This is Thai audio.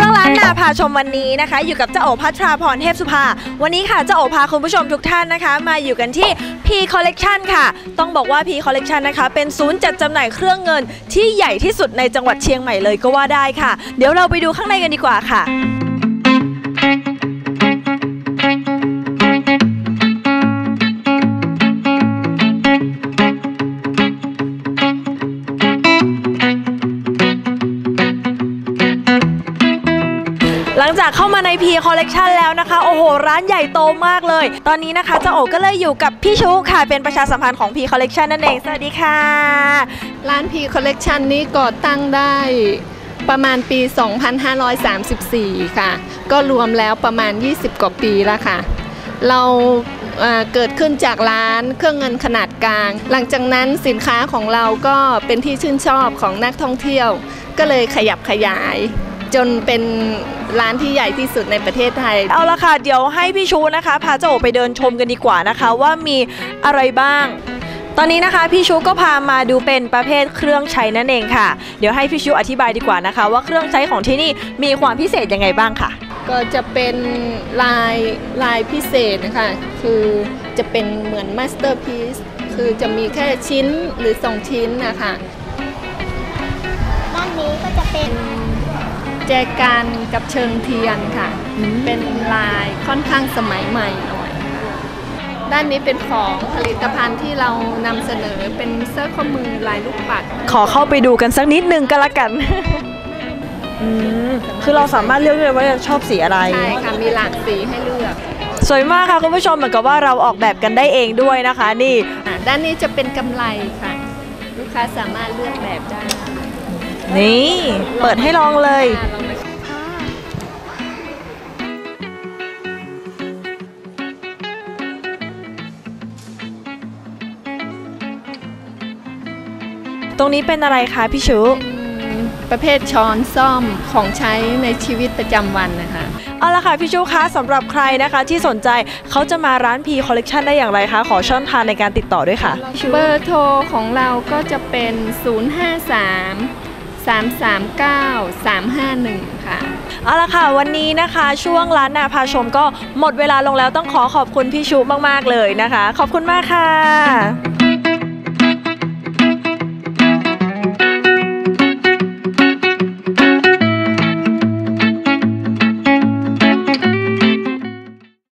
่วงล้าชมวันนี้นะคะ อยู่กับเจ้าโอพัทราพรเทพสุภา วันนี้ค่ะเจ้าโอพาคุณผู้ชมทุกท่านนะคะ มาอยู่กันที่ P Collection ค่ะ ต้องบอกว่า P Collection นะคะ เป็นศูนย์จัดจำหน่ายเครื่องเงินที่ใหญ่ที่สุดในจังหวัดเชียงใหม่เลยก็ว่าได้ค่ะ เดี๋ยวเราไปดูข้างในกันดีกว่าค่ะ งจากเข้ามาใน P Collection แล้วนะคะ โอ้โห ร้านใหญ่โตมากเลย ตอนนี้นะคะเจ้าโอก็เลยอยู่กับพี่ชูค่ะ เป็นประชาสัมพันธ์ของ P Collection นั่นเอง สวัสดีค่ะ ร้าน P Collection นี้ก่อตั้งได้ประมาณปี 2534 ค่ะ ก็รวมแล้วประมาณ 20 กว่าปีแล้วค่ะ เราเอ่อเกิดขึ้นจากร้านเครื่องเงินขนาดกลาง หลังจากนั้นสินค้าของเราก็เป็นที่ชื่นชอบของนักท่องเที่ยว ก็เลยขยับขยาย จนเป็นร้านที่ใหญ่ที่สุดในประเทศไทย เอาละค่ะ เดี๋ยวให้พี่ชูนะคะ พาเจ้าโอไปเดินชมกันดีกว่านะคะว่ามีอะไรบ้าง ตอนนี้นะคะพี่ชูก็พามาดูเป็นประเภทเครื่องใช้นั่นเองค่ะ เดี๋ยวให้พี่ชูอธิบายดีกว่านะคะ ว่าเครื่องใช้ของที่นี่มีความพิเศษยังไงบ้างค่ะ ก็จะเป็นลายลายพิเศษนะคะ คือจะเป็นเหมือนมาสเตอร์พีซคือจะมีแค่ชิ้นหรือสองชิ้นนะคะ แจกันกับเชิงเทียนค่ะ เป็นลายค่อนข้างสมัยใหม่หน่อยค่ะด้านนี้เป็นของผลิตภัณฑ์ที่เรานำเสนอเป็นเสื้อข้อมือลายลูกปัด ขอเข้าไปดูกันสักนิดนึงก็แล้วกัน อืมคือเราสามารถเลือกได้เลยว่าจะชอบสีอะไร ใช่ค่ะ มีหลากสีให้เลือกสวยมากค่ะคุณผู้ชมเหมือนกับว่าเราออกแบบกันได้เองด้วยนะคะ นี่ อะด้านนี้จะเป็นกำไรค่ะ ลูกค้าสามารถเลือกแบบได้นี่ เปิดให้ลองเลยอะ ตรงนี้เป็นอะไรคะพี่ชูประเภทช้อนซ่อมของใช้ในชีวิตประจำวันนะคะเอาละค่ะพี่ชูคะสำหรับใครนะคะที่สนใจเขาจะมาร้าน P Collection ได้อย่างไรคะ ขอช่องทางในการติดต่อด้วยค่ะ เบอร์โทรของเราก็จะเป็น 053 339 351 ค่ะ เอาละค่ะ วันนี้นะคะช่วงร้านนาพาชมก็หมดเวลาลงแล้วต้องขอขอบคุณพี่ชูมาก ๆ เลยนะคะ ขอบคุณมากค่ะ